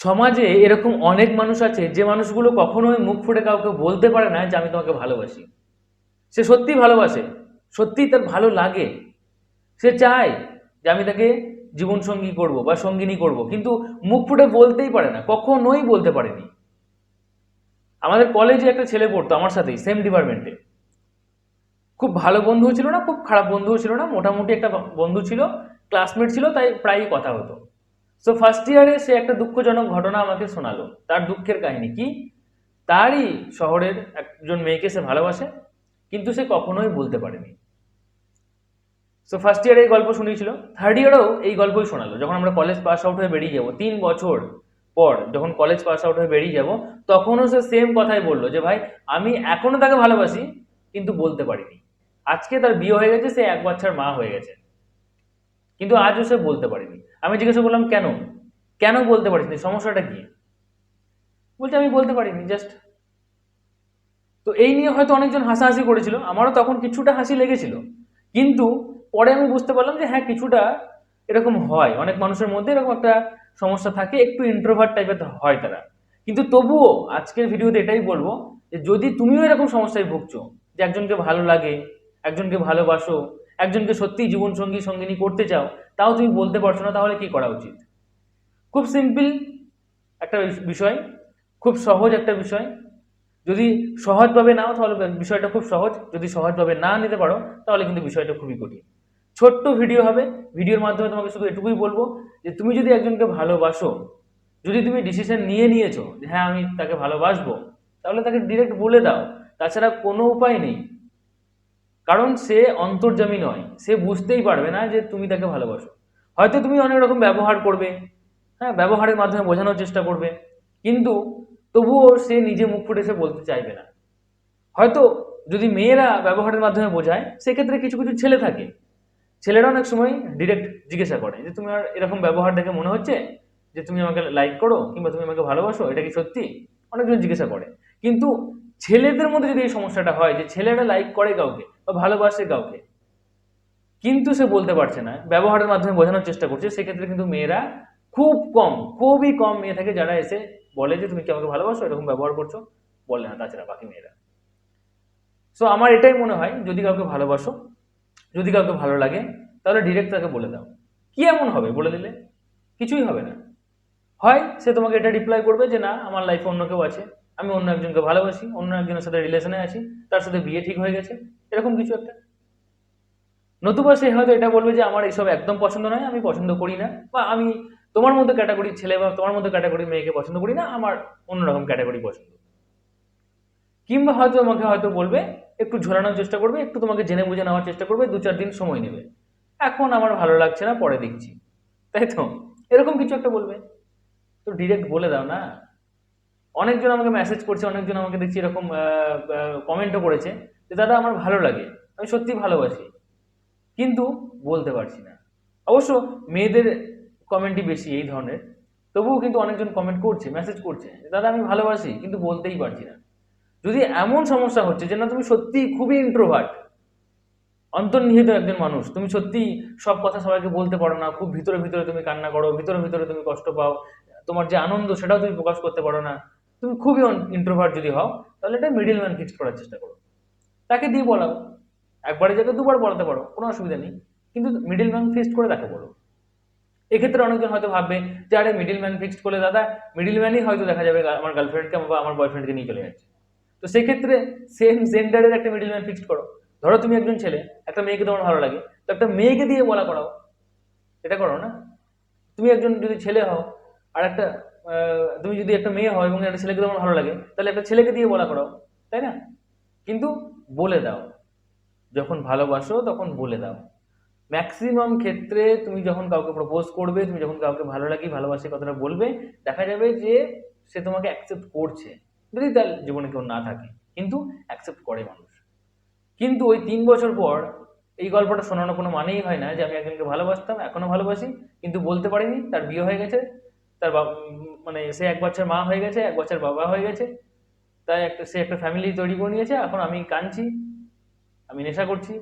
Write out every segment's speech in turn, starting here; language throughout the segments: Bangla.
সমাজে এরকম অনেক মানুষ আছে, যে মানুষগুলো কখনোই মুখ ফুটে কাউকে বলতে পারে না যে আমি তোমাকে ভালোবাসি। সে সত্যি ভালোবাসে, সত্যিই তার ভালো লাগে। সে চায় যে আমি তাকে জীবনসঙ্গী করব বা সঙ্গিনী করব, কিন্তু মুখ ফুটে বলতেই পারে না, কখনোই বলতে পারেনি। আমাদের কলেজে একটা ছেলে পড়তো আমার সাথেই সেম ডিপার্টমেন্টে খুব ভালো বন্ধুও ছিল না, খুব খারাপ বন্ধুও ছিল না, মোটামুটি একটা বন্ধু ছিল ক্লাসমেট ছিল, তাই প্রায়ই কথা হতো। সো ফার্স্ট ইয়ারে সে একটা দুঃখজনক ঘটনা আমাকে শোনালো। তার দুঃখের কাহিনী কি? তারই শহরের একজন মেয়েকে সে ভালোবাসে, কিন্তু সে কখনোই বলতে পারেনি। সো ফার্স্ট ইয়ারে এই গল্প শুনিয়েছিল। থার্ড ইয়ারেও এই গল্পই শোনালো। যখন আমরা কলেজ পাস আউট হয়ে বেরিয়ে যাব, তিন বছর পর যখন কলেজ পাস আউট হয়ে বেরিয়ে যাব, তখনও সে সেম কথাই বলল যে, ভাই, আমি এখনও তাকে ভালোবাসি, কিন্তু বলতে পারিনি। আজকে তার বিয়ে হয়ে গেছে, সে এক বাচ্চার মা হয়ে গেছে। কিন্তু আজও সে বলতে পারেনি। আমি জিজ্ঞাসা করলাম, কেন? কেন বলতে পারিস সমস্যাটা কি? বলছে, আমি বলতে পারিনি জাস্ট তো এই নিয়ে হয়তো অনেকজন হাসাহাসি করেছিল, আমারও তখন কিছুটা হাসি লেগেছিল। কিন্তু পরে আমি বুঝতে পারলাম যে হ্যাঁ কিছুটা এরকম হয়। অনেক মানুষের মধ্যে এরকম একটা সমস্যা থাকে, একটু ইন্ট্রোভার্ট টাইপের হয় তারা। কিন্তু তবুও আজকের ভিডিওতে এটাই বলব যে, যদি তুমিও এরকম সমস্যায় ভুগছো, যে একজনকে ভালো লাগে, একজনকে ভালোবাসো একজনকে সত্যিই জীবনসঙ্গী, সঙ্গিনী করতে চাও, তাও তুমি বলতে পারছ না, তাহলে কি করা উচিত? খুব সিম্পল একটা বিষয়, খুব সহজ একটা বিষয়। যদি সহজভাবে নাও, তাহলে বিষয়টা খুব সহজ। যদি সহজভাবে না নিতে পারো, তাহলে কিন্তু বিষয়টা খুবই কঠিন। ছোট্ট ভিডিও হবে। ভিডিওর মাধ্যমে তোমাকে শুধু এটুকুই বলব যে, তুমি যদি একজনকে ভালোবাসো, যদি তুমি ডিসিশন নিয়ে নিয়েছো যে হ্যাঁ আমি তাকে ভালোবাসবো তাহলে তাকে ডিরেক্ট বলে দাও। তাছাড়া কোনো উপায় নেই। কারণ সে অন্তর্জামী নয়, সে বুঝতেই পারবে না যে তুমি তাকে ভালোবাসো। হয়তো তুমি অনেক রকম ব্যবহার করবে হ্যাঁ ব্যবহারের মাধ্যমে বোঝানোর চেষ্টা করবে, কিন্তু তবুও সে নিজে মুখ ফুটে সে বলতে চাইবে না। হয়তো যদি মেয়েরা ব্যবহারের মাধ্যমে বোঝায়, সেক্ষেত্রে কিছু কিছু ছেলে থাকে। ছেলেরা অনেক সময় ডিরেক্ট জিজ্ঞাসা করে যে, তুমি আর এরকম ব্যবহার দেখে মনে হচ্ছে যে তুমি আমাকে লাইক করো কিংবা তুমি আমাকে ভালোবাসো? এটা কি সত্যি? অনেকজন জিজ্ঞাসা করে। কিন্তু ছেলেদের মধ্যে যদি এই সমস্যাটা হয় যে, ছেলেরা লাইক করে কাউকে বা ভালোবাসে কাউকে। কিন্তু সে বলতে পারছে না। ব্যবহারের মাধ্যমে বোঝানোর চেষ্টা করছে। সেক্ষেত্রে কিন্তু মেয়েরা খুব কম, খুবই কম মেয়ে থাকে যারা এসে বলে যে, তুমি কি আমাকে ভালোবাসো? এরকম ব্যবহার করছ? বলে না তাছাড়া বাকি মেয়েরা। সো আমার এটাই মনে হয়, যদি কাউকে ভালোবাসো, যদি কাউকে ভালো লাগে, তাহলে ডিরেক্ট তাকে বলে দাও। কি এমন হবে? বলে দিলে কিছুই হবে না। হয় সে তোমাকে এটা রিপ্লাই করবে যে, না, আমার লাইফে অন্য কেউ আছে। আমি অন্য একজনকে ভালোবাসি, অন্য একজনের সাথে রিলেশনে আছি, তার সাথে বিয়ে ঠিক হয়ে গেছে, এরকম কিছু একটা। নতুবা সে হয়তো এটা বলবে যে আমার এইসব একদম পছন্দ নয়, আমি পছন্দ করি না, বা আমি তোমার মধ্যে ক্যাটাগরির ছেলে বা তোমার মধ্যে ক্যাটাগরির মেয়েকে পছন্দ করি না, আমার অন্যরকম ক্যাটাগরি পছন্দ। কিংবা হয়তো আমাকে হয়তো বলবে, একটু ঝোলানোর চেষ্টা করবে, একটু তোমাকে জেনে বুঝে নেওয়ার চেষ্টা করবে, দু চার দিন সময় নেবে। এখন আমার ভালো লাগছে না, পরে দেখছি। তাই তো? এরকম কিছু একটা বলবে। তো ডিরেক্ট বলে দাও না। অনেকজন আমাকে মেসেজ করছে, অনেকজন আমাকে দেখছি এরকম কমেন্টও করেছে যে, দাদা, আমার ভালো লাগে, আমি সত্যি ভালোবাসি, কিন্তু বলতে পারছি না। অবশ্য মেয়েদের কমেন্টই বেশি এই ধরনের, তবুও কিন্তু অনেকজন কমেন্ট করছে মেসেজ করছে, দাদা, আমি ভালোবাসি, কিন্তু বলতেই পারছি না। যদি এমন সমস্যা হচ্ছে যে, না, তুমি সত্যি খুবই ইন্ট্রোভার্ট অন্তর্নিহিত একজন মানুষ, তুমি সত্যি সব কথা সবাইকে বলতে পারো না, খুব ভিতরে ভিতরে তুমি কান্না করো, ভিতরে ভিতরে তুমি কষ্ট পাও, তোমার যে আনন্দ সেটাও তুমি প্রকাশ করতে পারো না। তুমি খুবই ইন্ট্রোভার্ট যদি হও, তাহলে এটা মিডিল ম্যান ফিক্সড করার চেষ্টা করো। তাকে দিয়ে বলাও। একবারে জায়গায় দুবার বলাতে পারো, কোনো অসুবিধা নেই। কিন্তু মিডিল ম্যান ফিক্সড করে তাকে বলো। এক্ষেত্রে অনেকজন হয়তো ভাববে যে, আরে মিডিল ম্যান ফিক্সড করলে দাদা মিডিল ম্যানই হয়তো দেখা যাবে আমার গার্লফ্রেন্ডকে বা আমার বয়ফ্রেন্ডকে নিয়ে চলে যাচ্ছে। তো সেক্ষেত্রে সেম জেন্ডারের একটা মিডিল ম্যান ফিক্সড করো। ধরো তুমি একজন ছেলে, একটা মেয়েকে তোমার ভালো লাগে, তো একটা মেয়েকে দিয়ে বলা করাও। এটা করো না। তুমি একজন যদি ছেলে হও, আর একটা তুমি যদি একটা মেয়ে হয় এবং একটা ছেলেকে তোমার ভালো লাগে, তাহলে একটা ছেলেকে দিয়ে বলা করাও, তাই না? কিন্তু বলে দাও। যখন ভালোবাসো তখন বলে দাও। ম্যাক্সিমাম ক্ষেত্রে তুমি যখন কাউকে প্রপোজ করবে, তুমি যখন কাউকে ভালো লাগে, ভালোবাসে, কথাটা বলবে, দেখা যাবে যে সে তোমাকে অ্যাকসেপ্ট করছে। যদি তার জীবনে কেউ না থাকে, কিন্তু অ্যাকসেপ্ট করে মানুষ। কিন্তু ওই তিন বছর পর এই গল্পটা শোনানো কোনো মানেই হয় না যে আমি একজনকে ভালোবাসতাম, এখনও ভালোবাসি, কিন্তু বলতে পারিনি, তার বিয়ে হয়ে গেছে তার মানে সে এক বছর মা হয়ে গেছে, এক বছর বাবা হয়ে গেছে। তাই একটা, সে একটা ফ্যামিলি তৈরি করে নিয়েছে, এখন আমি কাঁদছি, আমি নেশা করছি,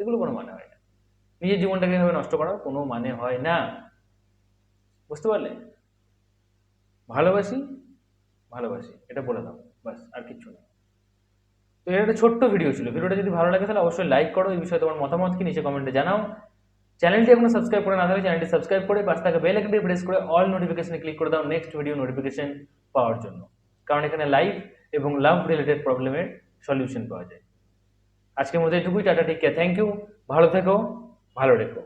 এগুলো কোনো মানে হয় না। নিজের জীবনটাকে এভাবে নষ্ট করার কোনো মানে হয় না। বুঝতে পারলে? ভালোবাসি ভালোবাসি, এটা বলে দাও বাস আর কিচ্ছু না। তো এটা একটা ছোট্ট ভিডিও ছিল। ভিডিওটা যদি ভালো লাগে তাহলে অবশ্যই লাইক করো। এই বিষয়ে তোমার মতামত কি? নিচে কমেন্টে জানাও। চ্যানেলটি এখনও সাবস্ক্রাইব করে না থাকলে চ্যানেলটি সাবস্ক্রাইব করে পাশে থাকা বেল আইকনটি প্রেস করে অল নোটিফিকেশনে ক্লিক করে দাও নেক্সট ভিডিও নোটিফিকেশন পাওয়ার জন্য। কারণ এখানে লাইভ এবং লাভ রিলেটেড প্রবলেমের সলিউশন পাওয়া যায়। আজকের মধ্যে এটুকুই, টাটা কেয়ার থ্যাংক ইউ ভালো থেকো, ভালো রেখো।